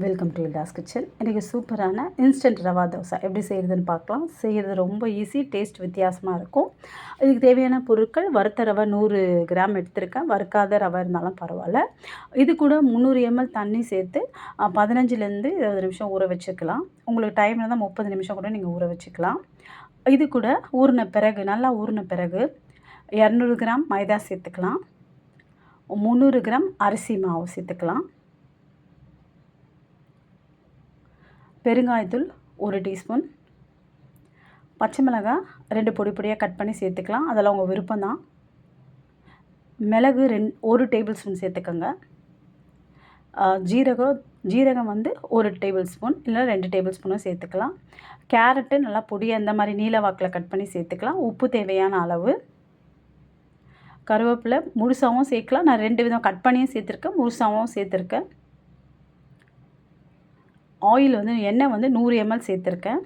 Welcome to இல்டாஸ் kitchen இன்றைக்கி சூப்பரான instant rava dosa. எப்படி செய்கிறதுன்னு பார்க்கலாம். செய்கிறது ரொம்ப ஈஸி டேஸ்ட் வித்தியாசமாக இருக்கும். இதுக்கு தேவையான பொருட்கள் வறுத்த ரவை நூறு கிராம் எடுத்திருக்கேன். வறுக்காத ரவை இருந்தாலும் பரவாயில்ல. இது கூட முந்நூறு எம்எல் தண்ணி சேர்த்து பதினஞ்சுலேருந்து இருபது நிமிஷம் ஊற வச்சுக்கலாம். உங்களுக்கு டைம் இருந்தால் முப்பது நிமிஷம் கூட நீங்கள் ஊற வச்சுக்கலாம். இது கூட ஊறின பிறகு நல்லா ஊறின பிறகு இரநூறு கிராம் மைதா சேர்த்துக்கலாம். முந்நூறு கிராம் அரிசி மாவு சேர்த்துக்கலாம். பெருங்காயத்தூள் ஒரு டீஸ்பூன். பச்சை மிளகாய் ரெண்டு பொடி பொடியாக கட் பண்ணி சேர்த்துக்கலாம். அதெல்லாம் உங்கள் விருப்பம் தான் மிளகு ரெண் ஒரு டேபிள் ஸ்பூன் சேர்த்துக்கோங்க. ஜீரகம் ஜீரகம் வந்து ஒரு டேபிள் ஸ்பூன் இல்லை ரெண்டு டேபிள் ஸ்பூனும் சேர்த்துக்கலாம். கேரட்டு நல்லா பொடியாக இந்த மாதிரி நீல வாக்கில் கட் பண்ணி சேர்த்துக்கலாம். உப்பு தேவையான அளவு. கருவேப்பிலை முழுசாகவும் சேர்க்கலாம். நான் ரெண்டு விதம் கட் பண்ணியும் சேர்த்துருக்கேன் முழுசாகவும் சேர்த்துருக்கேன். ஆயில் வந்து எண்ணெய் வந்து நூறு எம்எல் சேர்த்துருக்கேன்.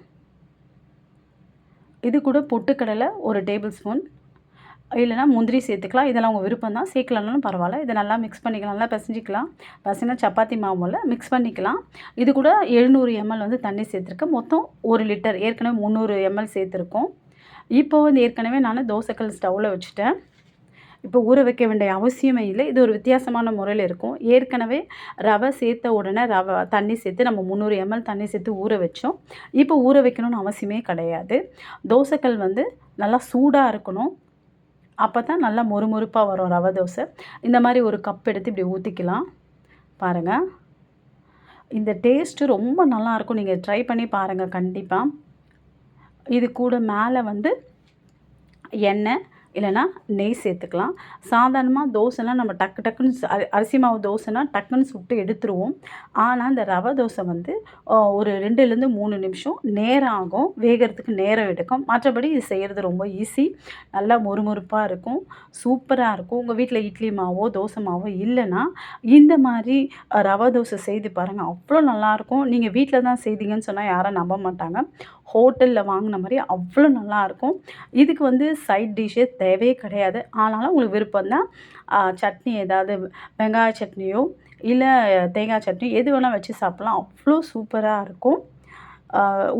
இது கூட பொட்டுக்கடலை ஒரு டேபிள் ஸ்பூன். இல்லைனா முந்திரி சேர்த்துக்கலாம். இதெல்லாம் உங்கள் விருப்பம் தான். சேர்க்கலனாலும் பரவாயில்ல. இதை நல்லா மிக்ஸ் பண்ணிக்கலாம். நல்லா பிசைஞ்சிக்கலாம். பசங்க சப்பாத்தி மாவில் மிக்ஸ் பண்ணிக்கலாம். இது கூட எழுநூறு எம்எல் வந்து தண்ணி சேர்த்துருக்கேன். மொத்தம் ஒரு லிட்டர். ஏற்கனவே முந்நூறு எம்எல் சேர்த்துருக்கோம். இப்போ வந்து ஏற்கனவே நான் தோசைக்கல் ஸ்டவ்வில் வச்சுட்டேன். இப்போ ஊற வைக்க வேண்டிய அவசியமே இல்லை. இது ஒரு வித்தியாசமான முறையில் இருக்கும். ஏற்கனவே ரவை சேர்த்த உடனே ரவை தண்ணி சேர்த்து நம்ம முந்நூறு எம்எல் தண்ணி சேர்த்து ஊற வச்சோம். இப்போ ஊற வைக்கணும்னு அவசியமே கிடையாது. தோசைக்கல் வந்து நல்லா சூடாக இருக்கணும். அப்போ தான் நல்லா மொறுமொறுப்பாக வரும் ரவை தோசை. இந்த மாதிரி ஒரு கப் எடுத்து இப்படி ஊற்றிக்கலாம் பாருங்கள் இந்த டேஸ்ட்டு ரொம்ப நல்லாயிருக்கும் நீங்கள் ட்ரை பண்ணி பாருங்கள் கண்டிப்பாக இது கூட மேலே வந்து எண்ணெய் இல்லைனா நெய் சேர்த்துக்கலாம். சாதாரணமாக தோசைலாம் நம்ம டக்கு டக்குன்னு அரிசி மாவு தோசைனா டக்குன்னு சுட்டு எடுத்துருவோம். ஆனால் இந்த ரவை தோசை வந்து ஒரு ரெண்டுலேருந்து மூணு நிமிஷம் நேரம் ஆகும். வேகிறதுக்கு நேரம் எடுக்கும். மற்றபடி இது செய்கிறது ரொம்ப ஈஸி. நல்லா மொறுமொறுப்பாக இருக்கும். சூப்பராக இருக்கும். உங்கள் வீட்டில் இட்லி மாவோ தோசை மாவோ இல்லைன்னா இந்த மாதிரி ரவை தோசை செய்து பாருங்கள் அவ்வளோ நல்லாயிருக்கும் நீங்கள் வீட்டில் தான் செய்தீங்கன்னு சொன்னால் யாரும் நம்ப மாட்டாங்க. ஹோட்டலில் வாங்கின மாதிரி அவ்வளோ நல்லாயிருக்கும் இதுக்கு வந்து சைட் டிஷ்ஷே தேவையே கிடையாது. ஆனாலும் உங்களுக்கு விருப்பம் தான் சட்னி ஏதாவது வெங்காய சட்னியோ இல்லை தேங்காய் சட்னி எது வேணால் வச்சு சாப்பிட்லாம். அவ்வளோ சூப்பராக இருக்கும்.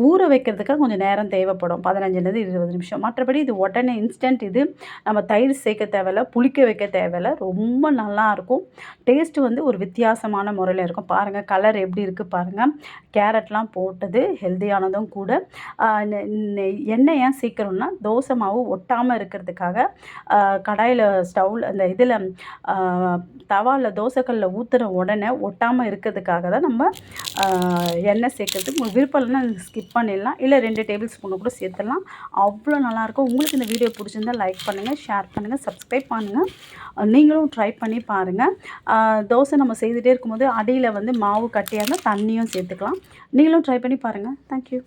ஊற வைக்கிறதுக்காக கொஞ்சம் நேரம் தேவைப்படும். பதினஞ்சுலேருந்து இருபது நிமிஷம். மற்றபடி இது உடனே இன்ஸ்டன்ட் இது நம்ம தயிர் சேர்க்க தேவையில்ல புளிக்க வைக்க தேவையில்ல. ரொம்ப நல்லாயிருக்கும் டேஸ்ட்டு வந்து ஒரு வித்தியாசமான முறையில் இருக்கும். பாருங்கள் கலர் எப்படி இருக்குது பாருங்கள் கேரட்லாம் போட்டது ஹெல்த்தியானதும் கூட. எண்ணெய் ஏன் சீக்கிரம்னா தோசை மாவு ஒட்டாமல் இருக்கிறதுக்காக கடாயில் ஸ்டவ்வில் அந்த இதில் தவாவில் தோசைக்கல்லில் ஊற்றுற உடனே ஒட்டாமல் இருக்கிறதுக்காக தான் நம்ம எண்ணெய் சேர்க்கறதுக்கு விருப்பம் இல்லைன்னா ஸ்கிப் பண்ணிடலாம். இல்லை ரெண்டு டேபிள் ஸ்பூனை கூட சேர்த்துடலாம். அவ்வளோ நல்லாயிருக்கும் உங்களுக்கு இந்த வீடியோ பிடிச்சிருந்தா லைக் பண்ணுங்கள் ஷேர் பண்ணுங்கள் சப்ஸ்கிரைப் பண்ணுங்கள் நீங்களும் ட்ரை பண்ணி பாருங்கள் தோசை நம்ம செய்துகிட்டே இருக்கும்போது அடியில் வந்து மாவு கட்டியாக இருந்தால் தண்ணியும் சேர்த்துக்கலாம். நீங்களும் ட்ரை பண்ணி பாருங்கள் தேங்க்யூ